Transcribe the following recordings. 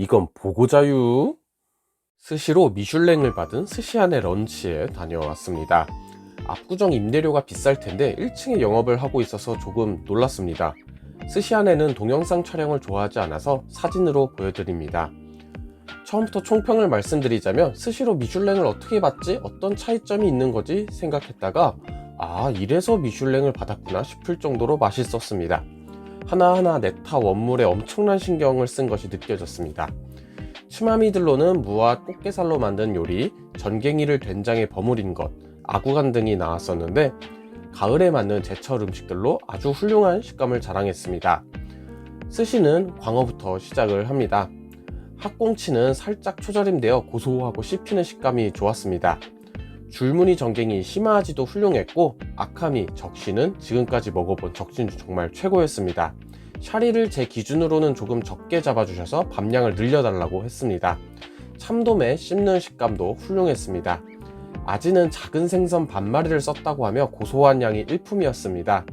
이건 보고자유. 스시로 미슐랭을 받은 스시안의 런치에 다녀왔습니다. 압구정 임대료가 비쌀 텐데 1층에 영업을 하고 있어서 조금 놀랐습니다. 스시안에는 동영상 촬영을 좋아하지 않아서 사진으로 보여드립니다. 처음부터 총평을 말씀드리자면 스시로 미슐랭을 어떻게 받지? 어떤 차이점이 있는 거지? 생각했다가 아 이래서 미슐랭을 받았구나 싶을 정도로 맛있었습니다. 하나하나 네타 원물에 엄청난 신경을 쓴 것이 느껴졌습니다. 치마미들로는 무와 꽃게살로 만든 요리, 전갱이를 된장에 버무린 것, 아구간 등이 나왔었는데 가을에 맞는 제철 음식들로 아주 훌륭한 식감을 자랑했습니다. 스시는 광어부터 시작을 합니다. 학꽁치는 살짝 초절임되어 고소하고 씹히는 식감이 좋았습니다. 줄무늬 전갱이 시마아지도 훌륭했고 아카미, 적시는 지금까지 먹어본 적신 중 정말 최고였습니다. 샤리를 제 기준으로는 조금 적게 잡아주셔서 밥량을 늘려달라고 했습니다. 참돔의 씹는 식감도 훌륭했습니다. 아지는 작은 생선 반마리를 썼다고 하며 고소한 양이 일품이었습니다.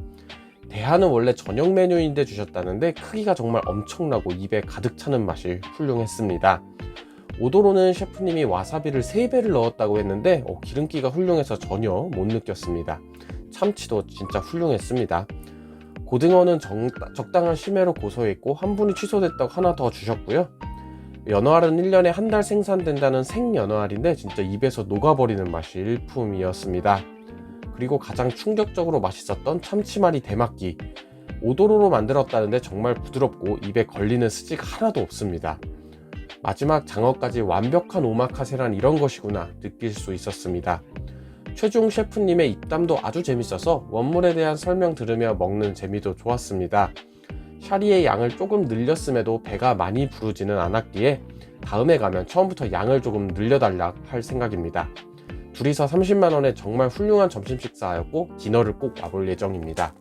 대하는 원래 저녁 메뉴인데 주셨다는데 크기가 정말 엄청나고 입에 가득 차는 맛이 훌륭했습니다. 오도로는 셰프님이 와사비를 3배를 넣었다고 했는데 어, 기름기가 훌륭해서 전혀 못 느꼈습니다. 참치도 진짜 훌륭했습니다. 고등어는 정- 적당한 심해로 고소했고 한 분이 취소됐다고 하나 더 주셨고요. 연어알은 1년에 한 달 생산된다는 생연어알인데 진짜 입에서 녹아버리는 맛이 일품이었습니다. 그리고 가장 충격적으로 맛있었던 참치마리 대막기. 오도로로 만들었다는데 정말 부드럽고 입에 걸리는 스지가 하나도 없습니다. 마지막 장어까지 완벽한 오마카세란 이런 것이구나 느낄 수 있었습니다. 최중 셰프님의 입담도 아주 재밌어서 원물에 대한 설명 들으며 먹는 재미도 좋았습니다. 샤리의 양을 조금 늘렸음에도 배가 많이 부르지는 않았기에 다음에 가면 처음부터 양을 조금 늘려달라 할 생각입니다. 둘이서 30만원에 정말 훌륭한 점심 식사였고 디너를 꼭 와볼 예정입니다.